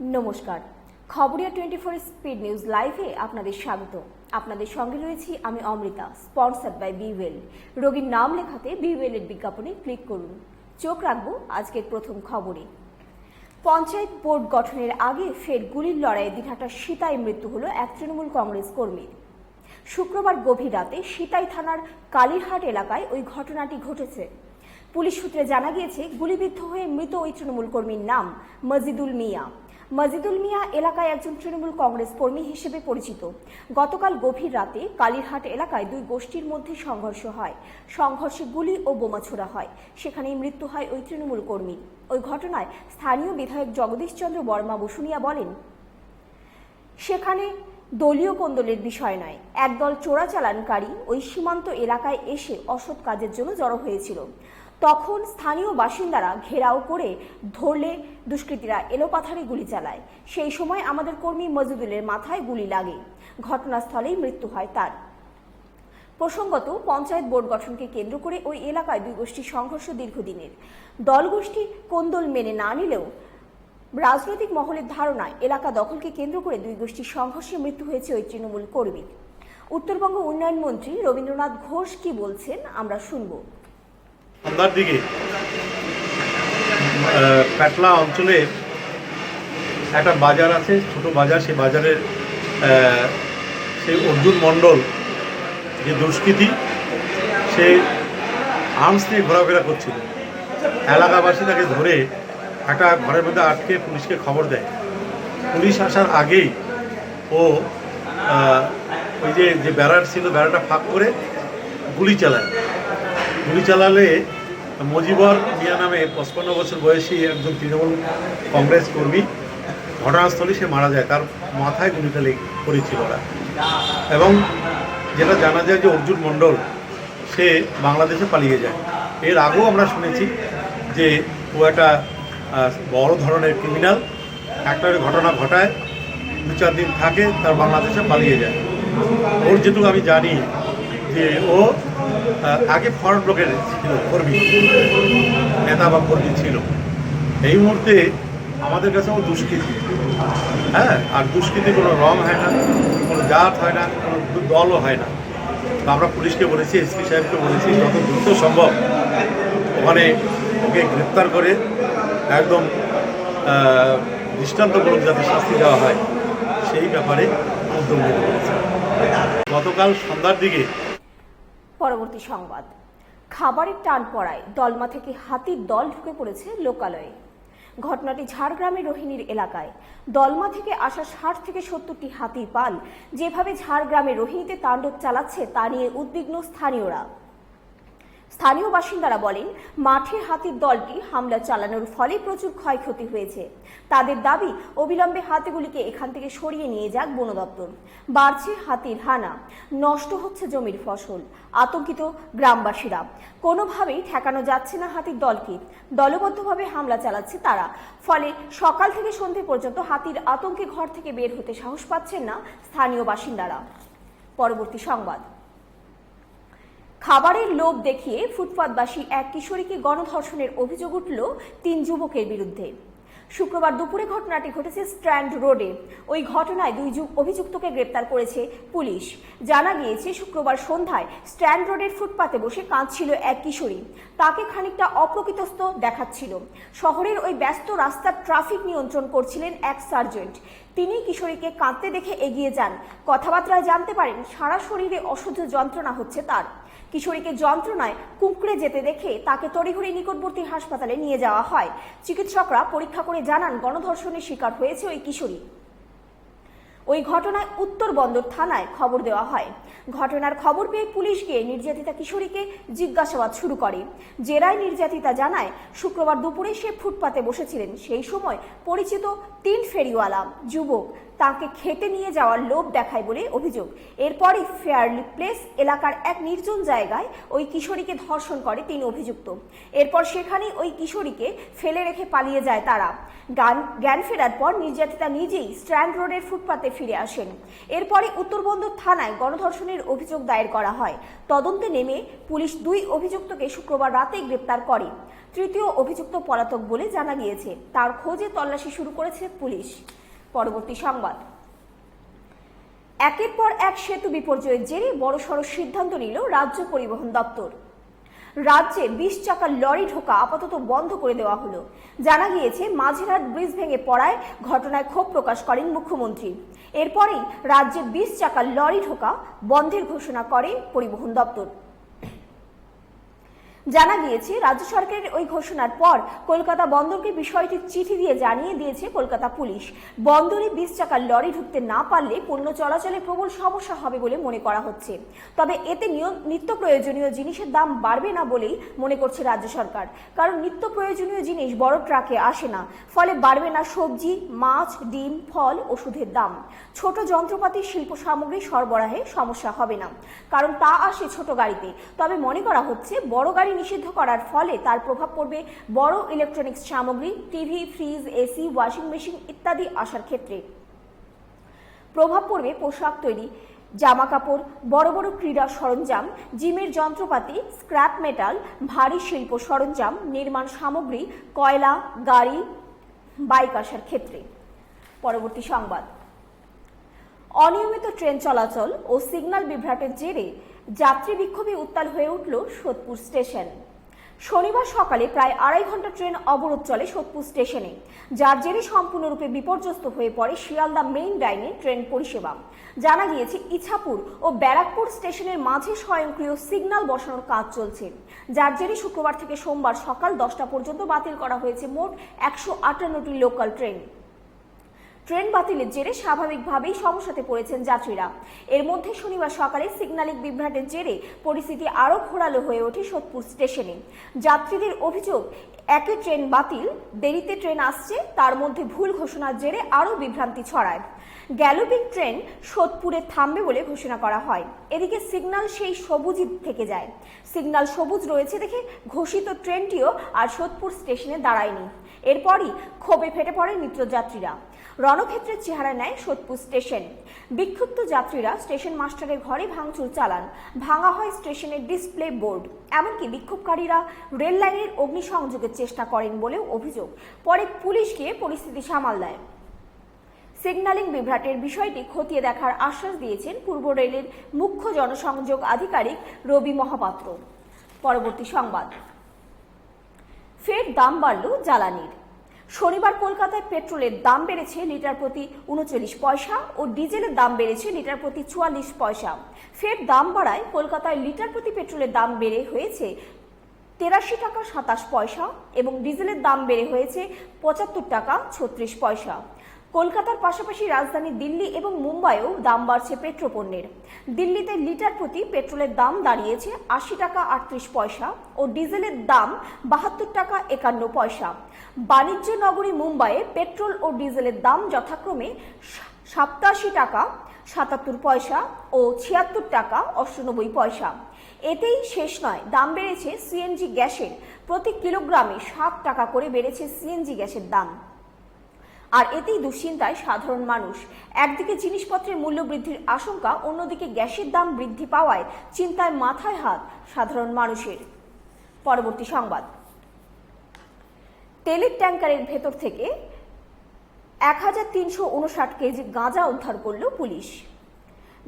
নমস্কার। Khabariya twenty four speed news লাইভে আপনাদের স্বাগত। আপনাদের সঙ্গে রয়েছি আমি অমৃতা স্পন্সার বাই বিওয়েল রোগীর নাম লেখাতে বিওয়েলের বিজ্ঞাপনে ক্লিক করুন। চোখ রাখব আজকের প্রথম খবরে। পঞ্চায়েত বোর্ড গঠনের আগে ফের গুলির লড়াইয়ে দিনহাটার সীতায় মৃত্যু হলো এক তৃণমূল কংগ্রেস কর্মীর শুক্রবার গভীর রাতে সীতাই থানার কালীরহাট এলাকায় ওই ঘটনাটি ঘটেছে। পুলিশ সূত্রে জানা গিয়েছে, গুলিবিদ্ধ হয়ে মৃত ওই তৃণমূল কর্মীর নাম মজিদুল মিয়া। মজিদুল মিয়া এলাকায় একজন তৃণমূল কংগ্রেস কর্মী হিসেবে পরিচিত। গতকাল গভীর রাতে কালীরহাট এলাকায় দুই গোষ্ঠীর মধ্যে সংঘর্ষ হয়। সংঘর্ষে গুলি ও বোমা ছোড়া হয়। সেখানেই মৃত্যু হয় ওই তৃণমূল কর্মী। ওই ঘটনায় স্থানীয় বিধায়ক জগদীশচন্দ্র বর্মা বসুনিয়া বলেন, সেখানে দলীয় কোন্দলের বিষয় নয়। একদল চোরাচালানকারী ওই সীমান্ত এলাকায় এসে অসৎ কাজের জন্য জড়ো হয়েছিল। তখন স্থানীয় বাসিন্দারা ঘেরাও করে ধরলে দুষ্কৃতীরা এলোপাথারে গুলি চালায়। সেই সময় আমাদের কর্মী মজিদুলের মাথায় গুলি লাগে। ঘটনাস্থলেই মৃত্যু হয় তার। প্রসঙ্গত, পঞ্চায়েত বোর্ড গঠনকে কেন্দ্র করে ওই এলাকায় দুই গোষ্ঠীর সংঘর্ষ দীর্ঘদিনের। দল গোষ্ঠী কোন্দল মেনে না নিলেও রাজনৈতিক মহলের ধারণায় এলাকা দখলকে কেন্দ্র করে দুই গোষ্ঠীর সংঘর্ষে মৃত্যু হয়েছে ওই তৃণমূল কর্মীর। উত্তরবঙ্গ উন্নয়ন মন্ত্রী রবীন্দ্রনাথ ঘোষ কি বলছেন আমরা শুনব। সন্ধ্যার দিকে প্যাটলা অঞ্চলে একটা বাজার আছে, ছোট বাজার, সেই বাজারের সেই অর্জুন মণ্ডল যে দুষ্কৃতি, সে আর্মস নিয়ে ঘোরাফেরা করছিল। এলাকাবাসী তাকে ধরে একটা ঘরের মধ্যে আটকে পুলিশকে খবর দেয়। পুলিশ আসার আগেই ও ওই যে যে বেড়ার ছিল বেড়াটা ফাঁক করে গুলি চালায়। গুলি চালালে মজিবর মিয়া নামে পঁচপান্ন বছর বয়সী একজন তৃণমূল কংগ্রেস কর্মী ঘটনাস্থলে সে মারা যায়। তার মাথায় গুলিটা লেগে পড়েছিল ওরা। এবং যেটা জানা যায় যে অর্জুন মণ্ডল, সে বাংলাদেশে পালিয়ে যায়। এর আগেও আমরা শুনেছি যে ও একটা বড় ধরনের ক্রিমিনাল একটা ঘটনা ঘটায়, দু চার দিন থাকে, তার বাংলাদেশে পালিয়ে যায়। ওর যেটুকু আমি জানি যে ও আগে ফরেন ব্লকের ছিল, কর্মী। নেতা বা কর্মী ছিল। এই মুহূর্তে আমাদের কাছে ও দুষ্কৃতি। হ্যাঁ আর দুষ্কৃতি কোনো রং হয় না, কোনো জাত হয় না, কোনো দলও হয় না। আমরা পুলিশকে বলেছি, এসপি সাহেবকে বলেছি, যত দ্রুত সম্ভব ওখানে ওকে গ্রেপ্তার করে একদম দৃষ্টান্তমূলক যাতে শাস্তি দেওয়া হয়, সেই ব্যাপারে উদ্যোগ গতকাল সন্ধ্যার দিকে পরবর্তী সংবাদ। খাবারের টান পড়ায় দলমা থেকে হাতির দল ঢুকে পড়েছে লোকালয়ে। ঘটনাটি ঝাড়গ্রামের রোহিণীর এলাকায়। দলমা থেকে আসা ষাট থেকে সত্তরটি হাতির পাল যেভাবে ঝাড়গ্রামের রোহিণীতে তাণ্ডব চালাচ্ছে তা নিয়ে উদ্বিগ্ন স্থানীয়রা। স্থানীয় বাসিন্দারা বলেন মাঠের হাতির দলটি হামলা চালানোর ফলে প্রচুর ক্ষয়ক্ষতি হয়েছে। তাদের দাবি, অবিলম্বে হাতিগুলিকে এখান থেকে সরিয়ে নিয়ে যাক বন দপ্তর। বাড়ছে হাতির হানা। নষ্ট হচ্ছে জমির ফসল। আতঙ্কিত গ্রামবাসীরা। কোনোভাবেই ঠেকানো যাচ্ছে না হাতির দলকে। দলবদ্ধভাবে হামলা চালাচ্ছে তারা। ফলে সকাল থেকে সন্ধে পর্যন্ত হাতির আতঙ্কে ঘর থেকে বের হতে সাহস পাচ্ছেন না স্থানীয় বাসিন্দারা। পরবর্তী সংবাদ। খাবারের লোভ দেখিয়ে ফুটপাতবাসী এক কিশোরীকে গণধর্ষণের অভিযোগ উঠল তিন যুবকের বিরুদ্ধে। শুক্রবার দুপুরে ঘটনাটি ঘটেছে স্ট্র্যান্ড রোডে। ওই ঘটনায় দুই অভিযুক্তকে গ্রেপ্তার করেছে পুলিশ। জানা গিয়েছে, শুক্রবার সন্ধ্যায় স্ট্র্যান্ড রোডের ফুটপাতে বসে কাঁদছিল এক কিশোরী। তাকে খানিকটা অপ্রকৃতস্থ দেখাচ্ছিল। শহরের ওই ব্যস্ত রাস্তার ট্রাফিক নিয়ন্ত্রণ করছিলেন এক সার্জেন্ট। তিনি কিশোরীকে কাঁদতে দেখে এগিয়ে যান। কথাবার্তায় জানতে পারেন, সারা শরীরে অসহ্য যন্ত্রণা হচ্ছে তার। কিশোরীকে যন্ত্রণায় কুঁকড়ে যেতে দেখে তাকে তড়িঘড়ি নিকটবর্তী হাসপাতালে নিয়ে যাওয়া হয়। চিকিৎসকরা পরীক্ষা করে জানান, গণধর্ষণের শিকার হয়েছে ওই কিশোরী। ওই ঘটনায় উত্তরবন্দর থানায় খবর দেওয়া হয়। ঘটনার খবর পেয়ে পুলিশ গিয়ে নির্যাতিতা কিশোরীকে জিজ্ঞাসাবাদ শুরু করে। জেরায় নির্যাতিতা জানায়, শুক্রবার দুপুরে সে ফুটপাতে বসেছিলেন। সেই সময় পরিচিত তিন ফেরিওয়ালা, যুবক তাকে খেতে নিয়ে যাওয়ার লোভ দেখায় বলে অভিযোগ। এরপরই ফেয়ারলি প্লেস এলাকার এক নির্জন জায়গায় ওই কিশোরীকে ধর্ষণ করে তিন অভিযুক্ত। এরপর সেখানেই ওই কিশোরীকে ফেলে রেখে পালিয়ে যায় তারা। গান, জ্ঞান ফেরার পর নির্যাতিতা নিজেই স্ট্র্যান্ড রোডের ফুটপাতে ফিরে আসেন। এরপরে উত্তরবন্দর থানায় গণধর্ষণের অভিযোগ দায়ের করা হয়। তদন্তে নেমে পুলিশ দুই অভিযুক্তকে শুক্রবার রাতেই গ্রেপ্তার করে। তৃতীয় অভিযুক্ত পলাতক বলে জানা গিয়েছে। তার খোঁজে তল্লাশি শুরু করেছে পুলিশ। পরবর্তী সংবাদ। একের পর এক সেতু বিপর্যয়ের জেরে বড়সড় সিদ্ধান্ত নিল রাজ্য পরিবহন দপ্তর। রাজ্যে বিশ চাকার লরি ঢোকা আপাতত বন্ধ করে দেওয়া হলো। জানা গিয়েছে, মাঝেরহাট ব্রিজ ভেঙে পড়ায় ঘটনায় ক্ষোভ প্রকাশ করেন মুখ্যমন্ত্রী। এরপরেই রাজ্যে বিশ চাকার লরি ঢোকা বন্ধের ঘোষণা করে পরিবহন দপ্তর। জানা গিয়েছে, রাজ্য সরকারের ওই ঘোষণার পর কলকাতা বন্দরকে বিষয়টি চিঠি দিয়ে জানিয়ে দিয়েছে কলকাতা পুলিশ। বন্দরে বিশ চাকার লরি ঢুকতে না পারলে পণ্য চলাচলে প্রবল সমস্যা হবে বলে মনে করা হচ্ছে। তবে এতে নিত্য প্রয়োজনীয় জিনিসের দাম বাড়বে না বলেই মনে করছে রাজ্য সরকার। কারণ নিত্য প্রয়োজনীয় জিনিস বড় ট্রাকে আসে না। ফলে বাড়বে না সবজি, মাছ, ডিম, ফল, ওষুধের দাম। ছোট যন্ত্রপাতি শিল্প সামগ্রী সরবরাহে সমস্যা হবে না। কারণ তা আসে ছোট গাড়িতে। তবে মনে করা হচ্ছে বড় গাড়ি নিষিদ্ধ করার ফলে তার প্রভাব পড়বে বড় ইলেকট্রনিক্স সামগ্রী, TV fridge AC washing machine ইত্যাদি আসার ক্ষেত্রে। প্রভাব পড়বে পোশাক তৈরি জামা কাপড় বড় বড় ক্রীড়া সরঞ্জাম, জিমের যন্ত্রপাতি স্ক্র্যাপ মেটাল ভারী শিল্প সরঞ্জাম, নির্মাণ সামগ্রী, কয়লা, গাড়ি বাইক আসার ক্ষেত্রে। পরবর্তী সংবাদ। অনিয়মিত ট্রেন চলাচল ও সিগন্যাল বিভ্রাটের জেরে যাত্রী বিক্ষোভে উত্তাল হয়ে উঠল সোদপুর স্টেশন। শনিবার সকালে প্রায় আড়াই ঘণ্টা ট্রেন অবরোধ চলে সোদপুর স্টেশনে, যার জেরে সম্পূর্ণরূপে বিপর্যস্ত হয়ে পড়ে শিয়ালদা মেইন লাইনের ট্রেন পরিষেবা। জানা গিয়েছে, ইছাপুর ও ব্যারাকপুর স্টেশনের মাঝে স্বয়ংক্রিয় সিগন্যাল বসানোর কাজ চলছে, যার জেরে শুক্রবার থেকে সোমবার সকাল দশটা পর্যন্ত বাতিল করা হয়েছে মোট একশো আটান্নটি লোকাল ট্রেন। ট্রেন বাতিলের জেরে স্বাভাবিকভাবেই সমস্যাতে পড়েছেন যাত্রীরা। এর মধ্যে শনিবার সকালে সিগন্যালিং বিভ্রাটের জেরে পরিস্থিতি আরও ঘোরালো হয়ে ওঠে সোদপুর স্টেশনে। যাত্রীদের অভিযোগ, একে ট্রেন বাতিল, দেরিতে ট্রেন আসছে, তার মধ্যে ভুল ঘোষণার জেরে আরও বিভ্রান্তি ছড়ায়। গ্যালোপিং ট্রেন সোদপুরে থামবে বলে ঘোষণা করা হয়। এদিকে সিগন্যাল সেই সবুজই থেকে যায়। সিগন্যাল সবুজ রয়েছে দেখে ঘোষিত ট্রেনটিও আর সোদপুর স্টেশনে দাঁড়ায়নি। এরপরই ক্ষোভে ফেটে পড়ে নিত্যযাত্রীরা রণক্ষেত্রের চেহারা নেয় সোদপুর স্টেশন। বিক্ষুব্ধ যাত্রীরা স্টেশন মাস্টারের ঘরে ভাঙচুর চালান। ভাঙা হয় স্টেশনের ডিসপ্লে বোর্ড। এমনকি বিক্ষোভকারীরা রেল লাইনের অগ্নিসংযোগের চেষ্টা করেন বলেও অভিযোগ। পরে পুলিশ গিয়ে পরিস্থিতি সামাল দেয়। সিগন্যালিং বিভ্রাটের বিষয়টি খতিয়ে দেখার আশ্বাস দিয়েছেন পূর্ব রেলের মুখ্য জনসংযোগ আধিকারিক রবি মহাপাত্র। পরবর্তী সংবাদ। ফের দাম বাড়ল জ্বালানির। শনিবার কলকাতায় পেট্রোলের দাম বেড়েছে লিটার প্রতি উনচল্লিশ পয়সা ও ডিজেলের দাম বেড়েছে লিটার প্রতি চুয়াল্লিশ পয়সা। ফের দাম বাড়ায় কলকাতায় লিটার প্রতি পেট্রোলের দাম বেড়ে হয়েছে তেরাশি টাকা সাতাশ পয়সা এবং ডিজেলের দাম বেড়ে হয়েছে পঁচাত্তর টাকা ছত্রিশ পয়সা। কলকাতার পাশাপাশি রাজধানী দিল্লি এবং মুম্বাইয়েও দাম বাড়ছে পেট্রোপণ্যের। দিল্লিতে লিটার প্রতি পেট্রোলের দাম দাঁড়িয়েছে আশি টাকা আটত্রিশ পয়সা ও ডিজেলের দাম বাহাত্তর টাকা একান্ন পয়সা। বাণিজ্য নগরী মুম্বাইয়ে পেট্রোল ও ডিজেলের দাম যথাক্রমে সাতাশি টাকা সাতাত্তর পয়সা ও ছিয়াত্তর টাকা অষ্টানব্বই পয়সা। এতেই শেষ নয়, দাম বেড়েছে সিএনজি গ্যাসের। প্রতি কিলোগ্রামে সাত টাকা করে বেড়েছে সিএনজি গ্যাসের দাম। আর এতেই দুশ্চিন্তায় সাধারণ মানুষ। একদিকে জিনিসপত্রের মূল্য বৃদ্ধির আশঙ্কা, অন্যদিকে গ্যাসের দাম বৃদ্ধি পাওয়ায় চিন্তায় মাথায় হাত সাধারণ মানুষের। পরবর্তী সংবাদ। তেলের ট্যাঙ্কারের ভেতর থেকে এক হাজার তিনশো উনষাট কেজি গাঁজা উদ্ধার করল পুলিশ।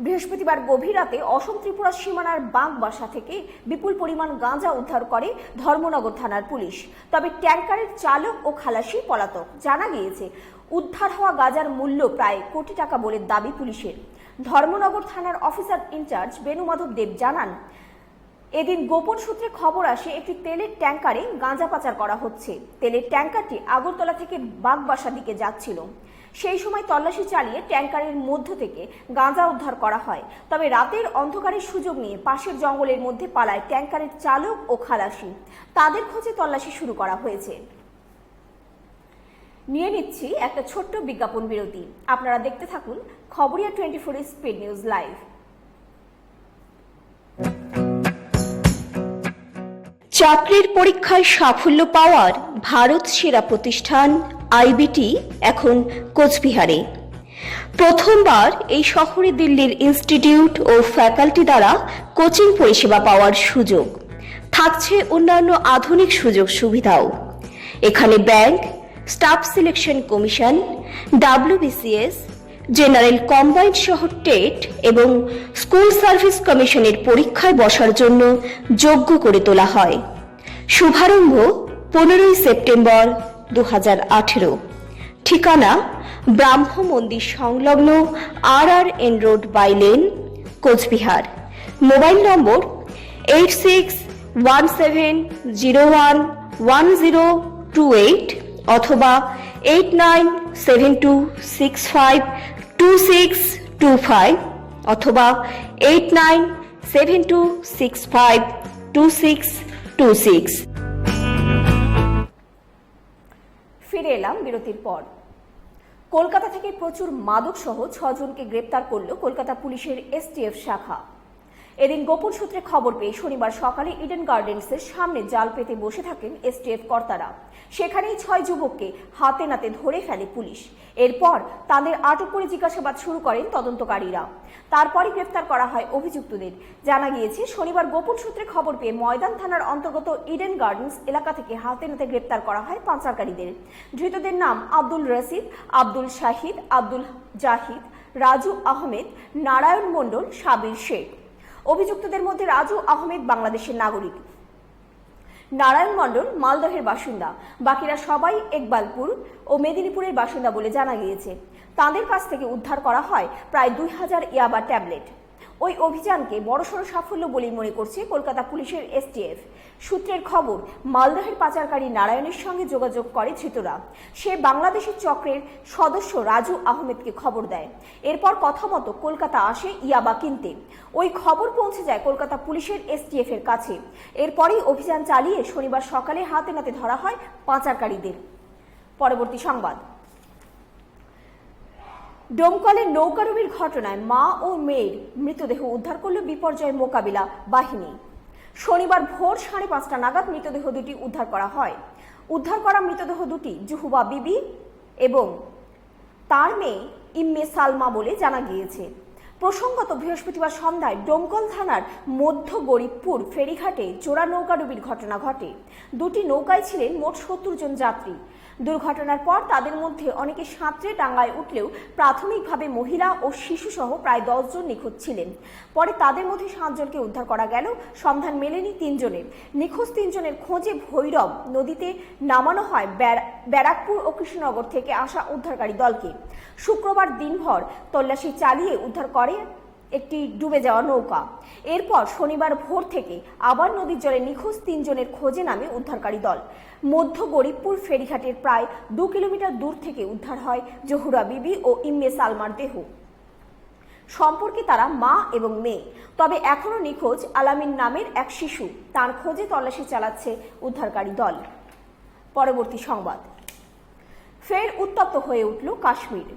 বৃহস্পতিবার গভীর রাতে অসম ত্রিপুরা সীমানার বাঁক বাসা থেকে বিপুল পরিমাণ গাঁজা উদ্ধার করে ধর্মনগর থানার পুলিশ। তবে ট্যাঙ্কারের চালক ও খালাসি পলাতক। জানা গিয়েছে, উদ্ধার হওয়া গাঁজার মূল্য প্রায় কোটি টাকা বলে দাবি পুলিশের। ধর্মনগর থানার অফিসার ইনচার্জ বেণুমাধব দেব জানান, এদিন গোপন সূত্রে খবর আসে, একটি তেলের ট্যাঙ্কারে গাঁজা পাচার করা হচ্ছে। তেলের ট্যাঙ্কারটি আগরতলা থেকে বাগবাসা দিকে যাচ্ছিল। সেই সময় তল্লাশি চালিয়ে ট্যাঙ্কারের মধ্য থেকে গাঁজা উদ্ধার করা হয়। তবে রাতের অন্ধকারের সুযোগ নিয়ে পাশের জঙ্গলের মধ্যে পালায় ট্যাঙ্কারের চালক ও খালাসি। তাদের খোঁজে তল্লাশি শুরু করা হয়েছে। নিয়ে নিচ্ছি একটা ছোট্ট বিজ্ঞাপন বিরতি। আপনারা দেখতে থাকুন Khabariya twenty four speed news live. চাকরির পরীক্ষায় সাফল্য পাওয়ার ভারত সেরা প্রতিষ্ঠান আইবিটি এখন কোচবিহারে। প্রথমবার এই শহরে দিল্লির ইনস্টিটিউট ও ফ্যাকাল্টি দ্বারা কোচিং পরিষেবা পাওয়ার সুযোগ। থাকছে অন্যান্য আধুনিক সুযোগ সুবিধাও। এখানে bank, staff selection commission, WBCS, general combined সহ টেট এবং স্কুল সার্ভিস কমিশনের পরীক্ষায় বসার জন্য যোগ্য করে তোলা হয়। শুভারম্ভ পনেরোই সেপ্টেম্বর দু হাজার আঠেরো। ঠিকানা ব্রাহ্ম মন্দির সংলগ্ন R R N road bylane Cooch Behar. Mobile number eight six one seven zero one one zero two eight অথবা eight nine seven two six five two six two five অথবা eight nine seven two six five two six two six. ফিরে এলাম বিরতির পর। কলকাতা থেকে প্রচুর মাদক সহ ছজনকে গ্রেপ্তার করল কলকাতা পুলিশের এসটিএফ শাখা। এদিন গোপন সূত্রে খবর পেয়ে শনিবার সকালে ইডেন গার্ডেন্সের সামনে জাল পেতে বসে থাকেন এসটিএফ কর্তারা। সেখানেই ছয় যুবককে হাতে নাতে ধরে ফেলে পুলিশ। এরপর তাদের আটক করে জিজ্ঞাসাবাদ শুরু করেন তদন্তকারীরা। তারপরই গ্রেপ্তার করা হয় অভিযুক্তদের। জানা গিয়েছে, শনিবার গোপন সূত্রে খবর পেয়ে ময়দান থানার অন্তর্গত ইডেন গার্ডেন্স এলাকা থেকে হাতে নাতে গ্রেপ্তার করা হয় পাচারকারীদের। ধৃতদের নাম আব্দুল রশিদ, আব্দুল শাহিদ, আব্দুল জাহিদ, রাজু আহমেদ, নারায়ণ মণ্ডল, সাবির শেখ। অভিযুক্তদের মধ্যে রাজু আহমেদ বাংলাদেশের নাগরিক। নারায়ণ মণ্ডল মালদহের বাসিন্দা। বাকিরা সবাই একবালপুর ও মেদিনীপুরের বাসিন্দা বলে জানা গিয়েছে। তাদের কাছ থেকে উদ্ধার করা হয় প্রায় দুই হাজার ইয়াবা ট্যাবলেট। ওই অভিযানকে বড়সড় সাফল্য বলেই মনে করছে কলকাতা পুলিশের এসটিএফ সূত্রের খবর, মালদহের পাচারকারী নারায়ণের সঙ্গে যোগাযোগ করে ধৃতরা। সে বাংলাদেশের চক্রের সদস্য রাজু আহমেদকে খবর দেয়। এরপর কথা মতো কলকাতা আসে ইয়াবা কিনতে। ওই খবর পৌঁছে যায় কলকাতা পুলিশের এসটিএফ এর কাছে। এরপরেই অভিযান চালিয়ে শনিবার সকালে হাতে নাতে ধরা হয় পাচারকারীদের। পরবর্তী সংবাদ। ডোমকলের নৌকাডুবির ঘটনায় মা ও মেয়ের মৃতদেহ উদ্ধার করল বিপর্যয় মোকাবিলা বাহিনী। শনিবার ভোর সাড়ে পাঁচটা নাগাদ মৃতদেহ দুটি উদ্ধার করা হয়। উদ্ধার করা মৃতদেহ দুটি জুহুবা বিবি এবং তার মেয়ে ইম্মে সালমা বলে জানা গিয়েছে। প্রসঙ্গত বৃহস্পতিবার সন্ধ্যায় ডোমকল থানার মধ্য গরিবপুর ফেরিঘাটে জোড়া নৌকাডুবির ঘটনা ঘটে। দুটি নৌকায় ছিলেন মোট সত্তর জন যাত্রী। দুর্ঘটনার পর তাদের মধ্যে অনেকে সাঁতরে ডাঙ্গায় উঠলেও প্রাথমিকভাবে মহিলা ও শিশুসহ প্রায় দশজন নিখোঁজ ছিলেন। পরে তাদের মধ্যে সাতজনকে উদ্ধার করা গেল। সন্ধান মেলেনি তিনজনের। নিখোঁজ তিনজনের খোঁজে ভৈরব নদীতে নামানো হয় ব্যারা- ব্যারাকপুর ও কৃষ্ণনগর থেকে আসা উদ্ধারকারী দলকে। শুক্রবার দিনভর তল্লাশি চালিয়ে উদ্ধার করে একটি ডুবে যাওয়া নৌকা। এরপর শনিবার ভোর থেকে আবার নদীর জলে নিখোঁজ তিনজনের খোঁজে নামে উদ্ধারকারী দল। মধ্য গরিবপুর ফেরিঘাটের প্রায় দু কিলোমিটার দূর থেকে উদ্ধার হয় জহুরা বিবি ও ইম্মে সালমার দেহ। সম্পর্কে তারা মা এবং মেয়ে। তবে এখনও নিখোঁজ আলামিন নামের এক শিশু। তার খোঁজে তল্লাশি চালাচ্ছে উদ্ধারকারী দল। পরবর্তী সংবাদ। ফের উত্তপ্ত হয়ে উঠল কাশ্মীর।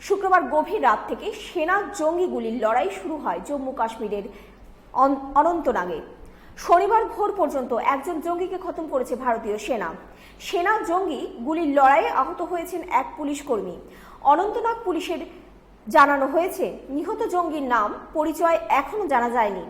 শুক্রবার গভীর রাত থেকে সেনা জঙ্গিগুলির লড়াই শুরু হয় জম্মু কাশ্মীরের অন- অনন্তনাগে। শনিবার ভোর পর্যন্ত একজন জঙ্গিকে খতম করেছে ভারতীয় সেনা। সেনা জঙ্গি গুলির লড়াইয়ে আহত হয়েছেন এক পুলিশ কর্মী। অনন্তনাগ পুলিশের জানানো হয়েছে, নিহত জঙ্গির নাম, পরিচয় এখনও জানা যায়নি।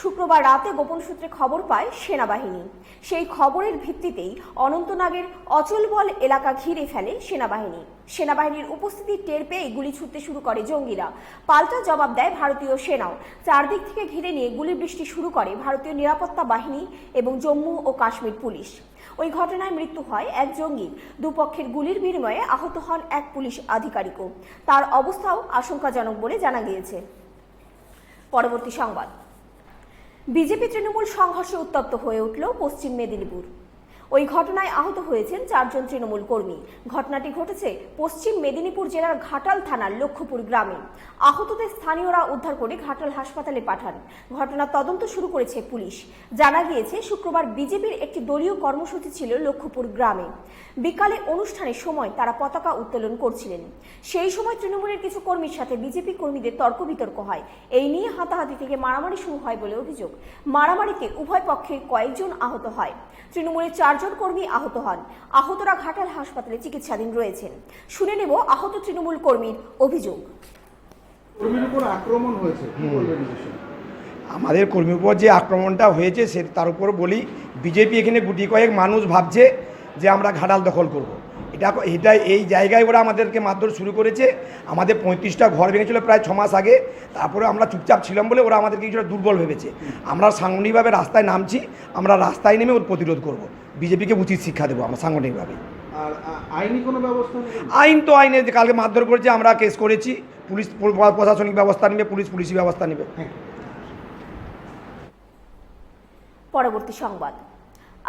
শুক্রবার রাতে গোপন সূত্রে খবর পায় সেনাবাহিনী। সেই খবরের ভিত্তিতেই অনন্তনাগের অচলবল এলাকা ঘিরে ফেলে সেনাবাহিনী। সেনাবাহিনীর উপস্থিতি টের পেয়ে গুলি ছুটতে শুরু করে জঙ্গিরা। পাল্টা জবাব দেয় ভারতীয় সেনাও। চারদিক থেকে ঘিরে নিয়ে গুলি বৃষ্টি শুরু করে ভারতীয় নিরাপত্তা বাহিনী এবং জম্মু ও কাশ্মীর পুলিশ। ওই ঘটনায় মৃত্যু হয় এক জঙ্গি। দুপক্ষের গুলির বিনিময়ে আহত হন এক পুলিশ আধিকারিকও। তার অবস্থাও আশঙ্কাজনক বলে জানা গিয়েছে। পরবর্তী সংবাদ। বিজেপি তৃণমূল সংঘর্ষে উত্তপ্ত হয়ে উঠল পশ্চিম মেদিনীপুর। ওই ঘটনায় আহত হয়েছেন চারজন তৃণমূল কর্মী। ঘটনাটি ঘটেছে পশ্চিম মেদিনীপুর জেলার ঘাটাল থানার লক্ষ্যপুর গ্রামে। আহতদের স্থানীয়রা উদ্ধার করে ঘাটাল হাসপাতালে পাঠান। ঘটনার তদন্ত শুরু করেছে পুলিশ। জানা গিয়েছে, শুক্রবার বিজেপির একটি দলীয় কর্মসূচি ছিল লক্ষ্যপুর গ্রামে। বিকালে অনুষ্ঠানের সময় তারা পতাকা উত্তোলন করছিলেন। সেই সময় তৃণমূলের কিছু কর্মীর সাথে বিজেপি কর্মীদের তর্ক বিতর্ক হয়। এই নিয়ে হাতাহাতি থেকে মারামারি শুরু হয় বলে অভিযোগ। মারামারিতে উভয় পক্ষে কয়েকজন আহত হয়। তৃণমূলের চারজন কর্মী আহত হন। আহতরা ঘাটাল হাসপাতালে চিকিৎসাধীন রয়েছেন। শুনে নেব আহত তৃণমূল কর্মীর অভিযোগ। কর্মীর উপর আক্রমণ হয়েছে? আমাদের কর্মীর উপর যে আক্রমণটা হয়েছে সে তার উপর বলি বিজেপি এখানে গুটি কয়েক মানুষ ভাবছে যে আমরা ঘাটাল দখল করব। এটা এটা এই জায়গায় ওরা আমাদেরকে মারধর শুরু করেছে। আমাদের পঁয়ত্রিশটা ঘর ভেঙেছিল প্রায় ছ মাস আগে। তারপরে আমরা চুপচাপ ছিলাম বলে ওরা আমাদেরকে কিছুটা দুর্বল ভেবেছে। আমরা সাংগঠনিকভাবে রাস্তায় নামছি আমরা রাস্তায় নেমে ওর প্রতিরোধ করব। বিজেপিকে উচিত শিক্ষা দেবো আমরা সাংগঠনিকভাবে। আর আইনি কোনো ব্যবস্থা আইন তো আইনে যে কালকে মারধর করেছে আমরা কেস করেছি। পুলিশ প্রশাসনিক ব্যবস্থা নেবে পুলিশ পুলিশি ব্যবস্থা নেবে। হ্যাঁ। পরবর্তী সংবাদ।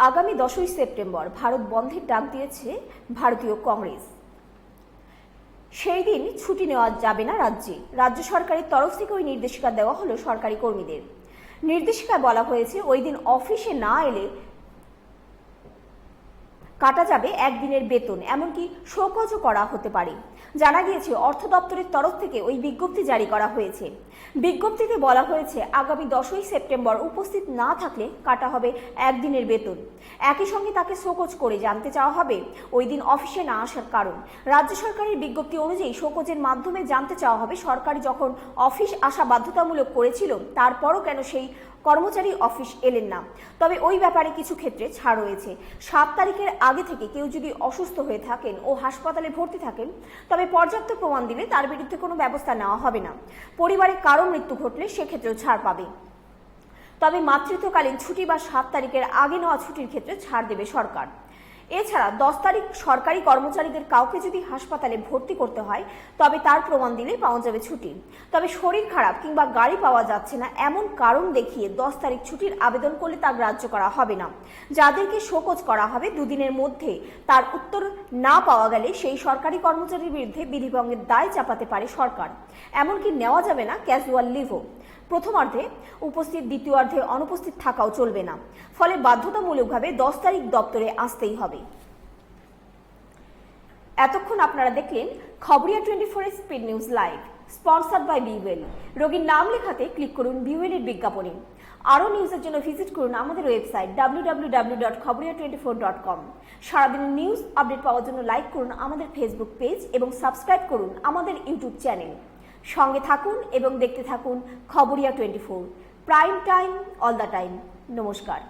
আগামী দশই সেপ্টেম্বর ভারত বন্ধের ডাক দিয়েছে ভারতীয় কংগ্রেস। সেই দিন ছুটি নেওয়া যাবে না রাজ্যে। রাজ্য সরকারের তরফ থেকে ওই নির্দেশিকা দেওয়া হলো সরকারি কর্মীদের। নির্দেশিকায় বলা হয়েছে ওই দিন অফিসে না এলে কাটা যাবে একদিনের বেতন, এমনকি শোকজও করা হতে পারে। জানা গিয়েছে, অর্থ দপ্তরের তরফ থেকে ওই বিজ্ঞপ্তি জারি করা হয়েছে। বিজ্ঞপ্তিতে বলা হয়েছে, আগামী দশই সেপ্টেম্বর উপস্থিত না থাকলে কাটা হবে একদিনের বেতন। একই সঙ্গে তাকে শোকজ করে জানতে চাওয়া হবে, ওই দিন অফিসে না আসার কারণ। রাজ্য সরকারের বিজ্ঞপ্তি অনুযায়ী শোকজের মাধ্যমে জানতে চাওয়া হবে, সরকার যখন অফিস আসা বাধ্যতামূলক করেছিল, তারপরও কেন সেই কর্মচারী অফিস এলেন না। তবে ওই ব্যাপারে কিছু ক্ষেত্রে ছাড় রয়েছে। সাত তারিখের আগে থেকে কেউ যদি অসুস্থ হয়ে থাকেন ও হাসপাতালে ভর্তি থাকেন, তবে পর্যাপ্ত প্রমাণ দিলে তার বিরুদ্ধে কোনো ব্যবস্থা নেওয়া হবে না। পরিবারে কারও মৃত্যু ঘটলে সেক্ষেত্রেও ছাড় পাবে। তবে মাতৃত্বকালীন ছুটি বা সাত তারিখের আগে নেওয়া ছুটির ক্ষেত্রে ছাড় দেবে সরকার। এছাড়া দশ তারিখ সরকারি কর্মচারীদের কাউকে যদি হাসপাতালে ভর্তি করতে হয়, তবে তার প্রমাণ দিলেই পাওয়া যাবে ছুটি। তবে শরীর খারাপ কিংবা গাড়ি পাওয়া যাচ্ছে না এমন কারণ দেখিয়ে দশ তারিখ ছুটির আবেদন করলে তা গ্রাহ্য করা হবে না। যাদেরকে শোকজ করা হবে দুদিনের মধ্যে, তার উত্তর না পাওয়া গেলে সেই সরকারি কর্মচারীর বিরুদ্ধে বিধিভঙ্গের দায় চাপাতে পারে সরকার। এমনকি নেওয়া যাবে না ক্যাজুয়াল লিভও। প্রথমার্ধে উপস্থিত, দ্বিতীয়ার্ধে অনুপস্থিত থাকাও চলবে না। ফলে বাধ্যতামূলকভাবে দশ তারিখ দপ্তরে আসতেই হবে। এতক্ষণ আপনারা দেখলেন Khabariya twenty four speed news live, sponsored by BUL. রোগীর নাম লেখাতে ক্লিক করুন বিওয়েলের বিজ্ঞাপনে। আরও নিউজের জন্য ভিজিট করুন আমাদের website W W W dot Khabariya twenty four dot com. সারাদিনের নিউজ আপডেট পাওয়ার জন্য লাইক করুন আমাদের ফেসবুক পেজ এবং সাবস্ক্রাইব করুন আমাদের ইউটিউব চ্যানেল। সঙ্গে থাকুন এবং দেখতে থাকুন Khabariya twenty four. Prime time all the time. নমস্কার।